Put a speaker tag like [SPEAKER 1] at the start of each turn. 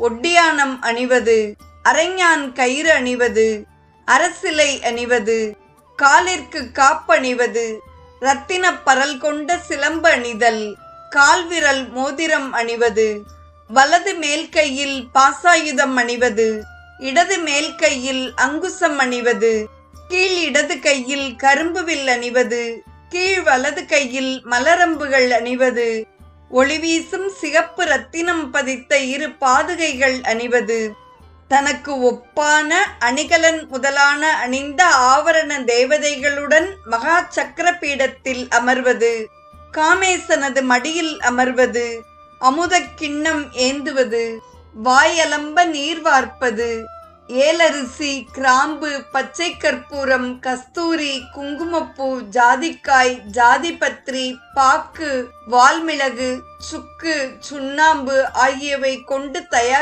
[SPEAKER 1] ஒட்டியானம் அணிவது அரைஞான் கயிறு அணிவது அரசிலை அணிவது காலிற்கு காப்பணிவது ரத்தின பரல் கொண்ட சிலம்பு அணிதல் கால்விரல் மோதிரம் அணிவது வலது மேல் கையில் பாசாயுதம் அணிவது இடது மேல் கையில் அங்குசம் அணிவது கீழ் இடது கையில் கரும்பு வில் அணிவது கீழ் வலது கையில் மலரம்புகள் அணிவது ஒளிவீசும் சிகப்பு ரத்தினம் பதித்த இரு பாதுகைகள் அணிவது. தனக்கு ஒப்பான அணிகலன் முதலான அணிந்த ஆவரண தேவதைகளுடன் மகா சக்கர பீடத்தில் அமர்வது. காமேசனது மடியில் அமர்வது. அமுதக் கிண்ணம் ஏந்துவது. வாயலம்ப நீர் வார்ப்பது. ஏலரிசி கிராம்பு பச்சை கற்பூரம் கஸ்தூரி குங்குமப்பூ ஜாதிக்காய் ஜாதிபத்ரி பாக்கு வால்மிளகு சுக்கு சுண்ணாம்பு ஆகியவை கொண்டு தயார்